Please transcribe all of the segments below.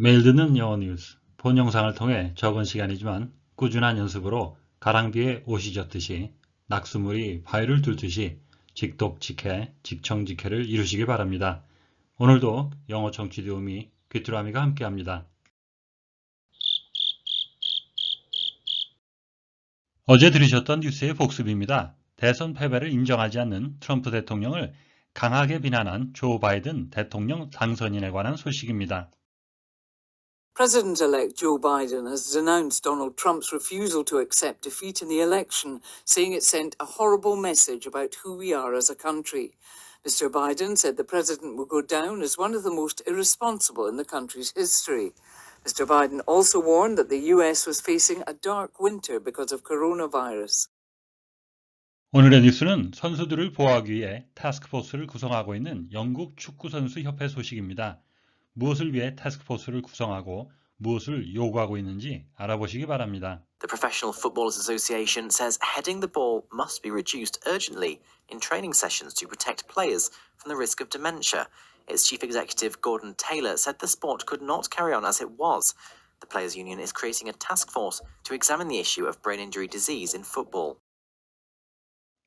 매일 듣는 영어 뉴스, 본 영상을 통해 적은 시간이지만 꾸준한 연습으로 가랑비에 옷이 젖듯이 낙수물이 바위를 뚫듯이 직독직해, 직청직해를 이루시기 바랍니다. 오늘도 영어 청취 도우미 귀뚜라미가 함께합니다. 어제 들으셨던 뉴스의 복습입니다. 대선 패배를 인정하지 않는 트럼프 대통령을 강하게 비난한 조 바이든 대통령 당선인에 관한 소식입니다. President elect Joe Biden has denounced Donald Trump's refusal to accept defeat in the election, saying it sent a horrible message about who we are as a country. Mr. Biden said the president will go down as one of the most irresponsible in the country's history. Mr. Biden also warned that the US was facing a dark winter because of coronavirus. 오늘의 뉴스는 선수들을 보호하기 위해 타스크포스를 구성하고 있는 영국 축구선수협회 소식입니다. 무엇을 위해 타스크포스를 구성하고 무엇을 요구하고 있는지 알아보시기 바랍니다. The Professional Footballers Association says heading the ball must be reduced urgently in training sessions to protect players from the risk of dementia. Its chief executive, Gordon Taylor, said the sport could not carry on as it was. The Players' Union is creating a task force to examine the issue of brain injury disease in football.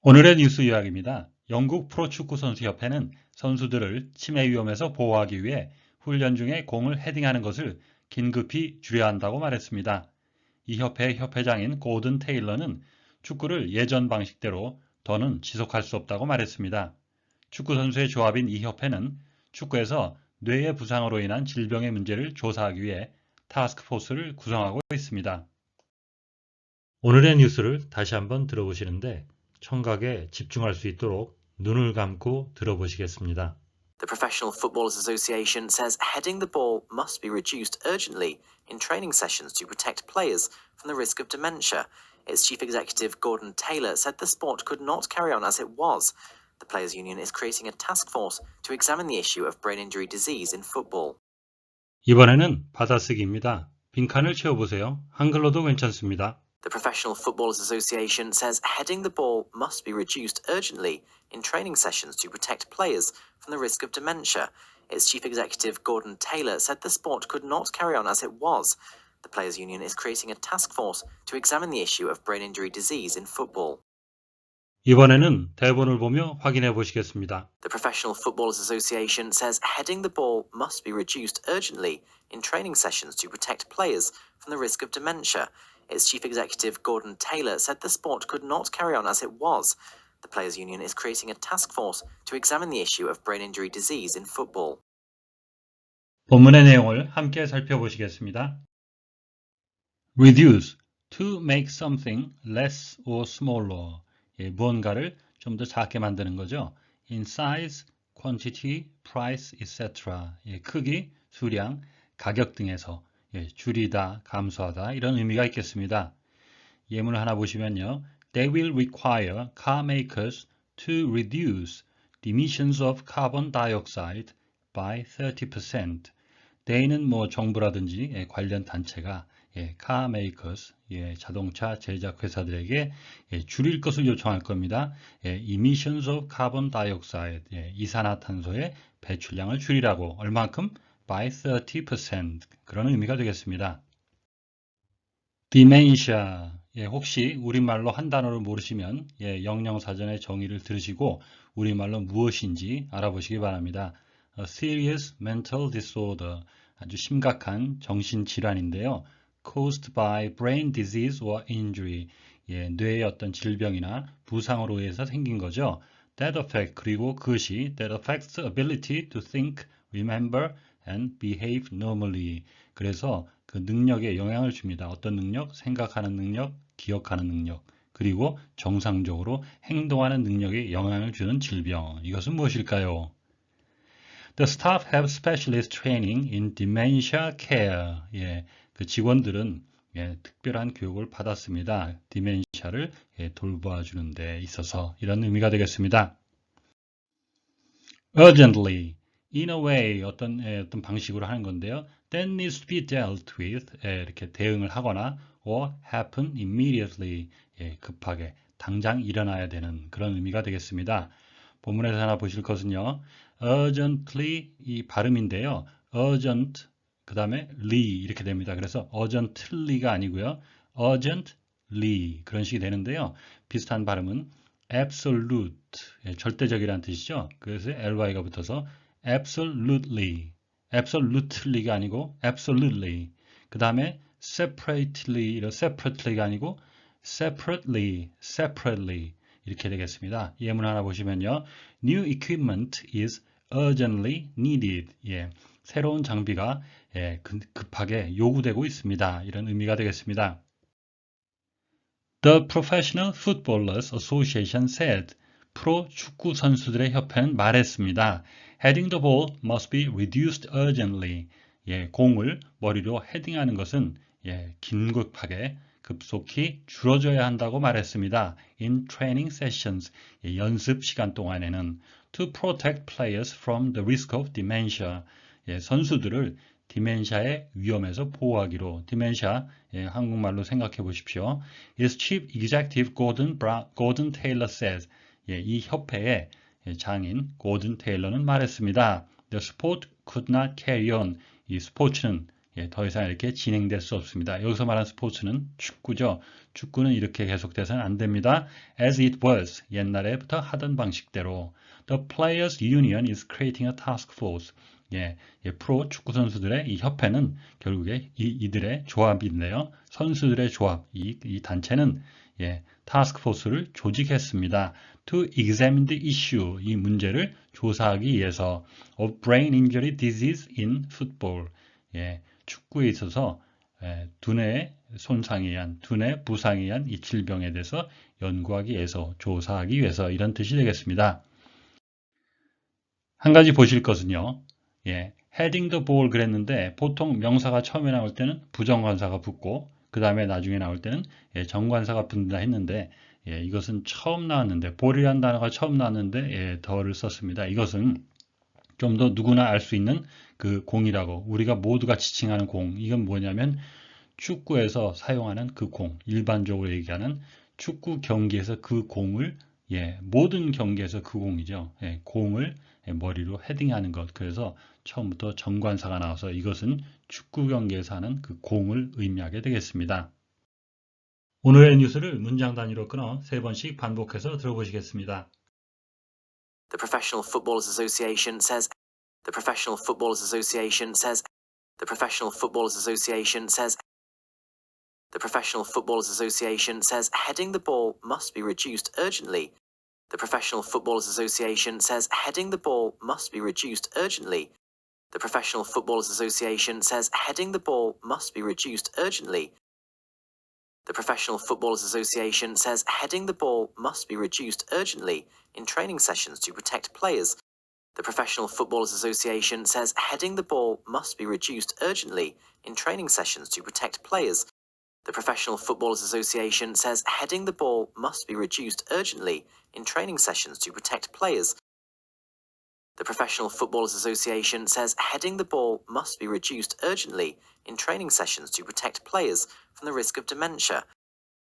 오늘의 뉴스 요약입니다. 영국 프로축구 선수협회는 선수들을 치매 위험에서 보호하기 위해 훈련 중에 공을 헤딩하는 것을 긴급히 줄여야 한다고 말했습니다. 이 협회의 협회장인 고든 테일러는 축구를 예전 방식대로 더는 지속할 수 없다고 말했습니다. 축구선수의 조합인 이 협회는 축구에서 뇌의 부상으로 인한 질병의 문제를 조사하기 위해 타스크포스를 구성하고 있습니다. 오늘의 뉴스를 다시 한번 들어보시는데 청각에 집중할 수 있도록 눈을 감고 들어보시겠습니다. The Professional Footballers Association says heading the ball must be reduced urgently in training sessions to protect players from the risk of dementia. Its chief executive, Gordon Taylor, said the sport could not carry on as it was. The Players' Union is creating a task force to examine the issue of brain injury disease in football. 이번에는 받아쓰기입니다. 빈칸을 채워보세요. 한글로도 괜찮습니다. The Professional Footballers Association says heading the ball must be reduced urgently in training sessions to protect players from the risk of dementia. Its chief executive, Gordon Taylor, said the sport could not carry on as it was. The Players' Union is creating a task force to examine the issue of brain injury disease in football. 이번에는 대본을 보며 확인해 보시겠습니다. The Professional Footballers Association says heading the ball must be reduced urgently in training sessions to protect players from the risk of dementia. Its chief executive, Gordon Taylor, said the sport could not carry on as it was. The Players' Union is creating a task force to examine the issue of brain injury disease in football. 본문의 내용을 함께 살펴보시겠습니다. Reduce, to make something less or smaller. 예, 무언가를 좀 더 작게 만드는 거죠. In size, quantity, price, etc. 예, 크기, 수량, 가격 등에서 예, 줄이다, 감소하다 이런 의미가 있겠습니다. 예문을 하나 보시면요. They will require car makers to reduce the emissions of carbon dioxide by 30%. they는 뭐 정부라든지 예, 관련 단체가 예, car makers, 예, 자동차 제작 회사들에게 예, 줄일 것을 요청할 겁니다. 예, emissions of carbon dioxide, 예, 이산화탄소의 배출량을 줄이라고 얼만큼? by 30% 그런 의미가 되겠습니다. dementia, 예, 혹시 우리말로 한 단어를 모르시면 예, 영영사전의 정의를 들으시고 우리말로 무엇인지 알아보시기 바랍니다. A serious mental disorder, 아주 심각한 정신질환인데요. caused by brain disease or injury, 예, 뇌의 어떤 질병이나 부상으로 의해서 생긴 거죠. That affect, 그리고 그것이 that affects ability to think, remember, and behave normally. 그래서 그 능력에 영향을 줍니다. 어떤 능력? 생각하는 능력, 기억하는 능력, 그리고 정상적으로 행동하는 능력에 영향을 주는 질병. 이것은 무엇일까요? The staff have specialist training in dementia care. 예, 그 직원들은 예, 특별한 교육을 받았습니다. 디멘샤를 예, 돌봐주는 데 있어서 이런 의미가 되겠습니다. urgently, in a way 어떤 예, 어떤 방식으로 하는 건데요. that needs to be dealt with 예, 이렇게 대응을 하거나 or happen immediately 예, 급하게 당장 일어나야 되는 그런 의미가 되겠습니다. 본문에서 하나 보실 것은요. urgently 이 발음인데요. urgent 그 다음에 리 이렇게 됩니다. 그래서 urgently가 아니고요. urgently 그런 식이 되는데요. 비슷한 발음은 absolute 예, 절대적이라는 뜻이죠. 그래서 ly가 붙어서 absolutely absolutely가 아니고 absolutely 그 다음에 separately separately가 아니고 separately separately 이렇게 되겠습니다. 예문 하나 보시면요. New equipment is urgently needed. 예, 새로운 장비가 예, 급- 급하게 요구되고 있습니다. 이런 의미가 되겠습니다. The Professional Footballers Association said 프로 축구 선수들의 협회는 말했습니다. Heading the ball must be reduced urgently. 예, 공을 머리로 헤딩하는 것은 예, 긴급하게 급속히 줄어져야 한다고 말했습니다. In training sessions, 예, 연습 시간 동안에는 to protect players from the risk of dementia, 예, 선수들을 디멘샤의 위험에서 보호하기로 디멘샤 예, 한국말로 생각해 보십시오. Its chief executive Gordon, Bra, Gordon Taylor says 예, 이 협회의 예, 장인 고든 테일러는 말했습니다. The sport could not carry on. 이 스포츠는 예, 더 이상 이렇게 진행될 수 없습니다. 여기서 말하는 스포츠는 축구죠. 축구는 이렇게 계속돼서는 안 됩니다. As it was 옛날에부터 하던 방식대로 The Players Union is creating a task force. 예, 예, 프로 축구 선수들의 이 협회는 결국에 이, 이들의 조합인데요. 선수들의 조합, 이, 이 단체는 예, 타스크포스를 조직했습니다. To examine the issue, 이 문제를 조사하기 위해서 of brain injury disease in football. 예, 축구에 있어서 예, 두뇌 손상에 의한, 두뇌 부상에 의한 이 질병에 대해서 연구하기 위해서, 조사하기 위해서 이런 뜻이 되겠습니다. 한 가지 보실 것은요. 예, heading the ball 그랬는데 보통 명사가 처음에 나올 때는 부정관사가 붙고 그 다음에 나중에 나올 때는 예, 정관사가 붙는다 했는데 예, 이것은 처음 나왔는데 볼이라는 단어가 처음 나왔는데 예, 더를 썼습니다. 이것은 좀 더 누구나 알 수 있는 그 공이라고 우리가 모두가 지칭하는 공 이건 뭐냐면 축구에서 사용하는 그 공 일반적으로 얘기하는 축구 경기에서 그 공을 예, 모든 경기에서 그 공이죠. 예, 공을 예, 머리로 헤딩하는 것. 그래서 처음부터 정관사가 나와서 이것은 축구 경기에서 하는 그 공을 의미하게 되겠습니다. 오늘의 뉴스를 문장 단위로 끊어 세 번씩 반복해서 들어보시겠습니다. The Professional Footballers Association says the Professional Footballers Association says the Professional Footballers Association says the Professional Footballers Association says heading the ball must be reduced urgently. The Professional Footballers Association says heading the ball must be reduced urgently. The Professional Footballers Association says heading the ball must be reduced urgently. The Professional Footballers Association says heading the ball must be reduced urgently in training sessions to protect players. The Professional Footballers Association says heading the ball must be reduced urgently in training sessions to protect players. The Professional Footballers Association says heading the ball must be reduced urgently in training sessions to protect players. The Professional Footballers Association says heading the ball must be reduced urgently in training sessions to protect players from the risk of dementia.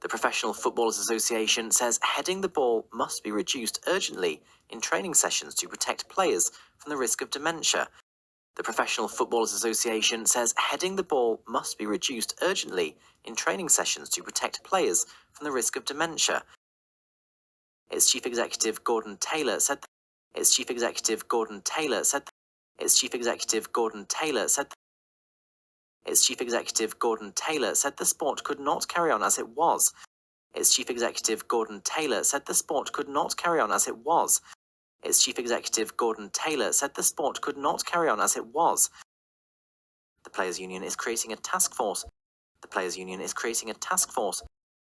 The Professional Footballers Association says heading the ball must be reduced urgently in training sessions to protect players from the risk of dementia. The Professional Footballers Association says heading the ball must be reduced urgently in training sessions to protect players from the risk of dementia. Its chief executive Gordon Taylor said its chief executive Gordon Taylor said its chief executive Gordon Taylor said its chief executive Gordon Taylor said the sport could not carry on as it was. Its chief executive Gordon Taylor said the sport could not carry on as it was. Its chief executive Gordon Taylor said the sport could not carry on as it was. The Players Union is creating a task force. The Players Union is creating a task force.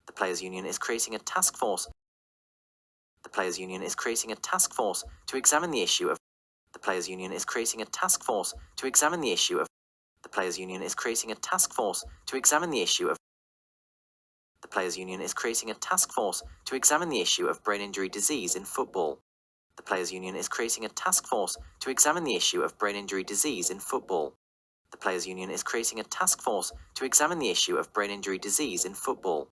The Players Union is creating a task force. The Players Union is creating a task force to examine the issue of the Players Union is creating a task force to examine the issue of the Players Union is creating a task force to examine the issue of the Players Union is creating a task force to examine the issue of brain injury disease in football. The Players Union is creating a task force to examine the issue of brain injury disease in football. The Players Union is creating a task force to examine the issue of brain injury disease in football.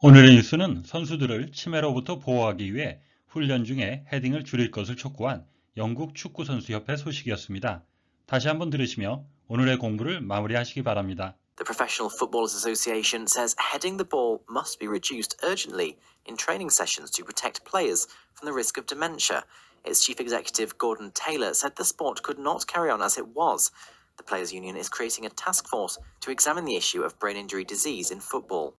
오늘의 뉴스는 선수들을 치매로부터 보호하기 위해 훈련 중에 헤딩을 줄일 것을 촉구한 영국 축구선수협회 소식이었습니다. 다시 한번 들으시며 오늘의 공부를 마무리하시기 바랍니다. The Professional Footballers Association says heading the ball must be reduced urgently in training sessions to protect players from the risk of dementia. Its chief executive, Gordon Taylor, said the sport could not carry on as it was. The Players' Union is creating a task force to examine the issue of brain injury disease in football.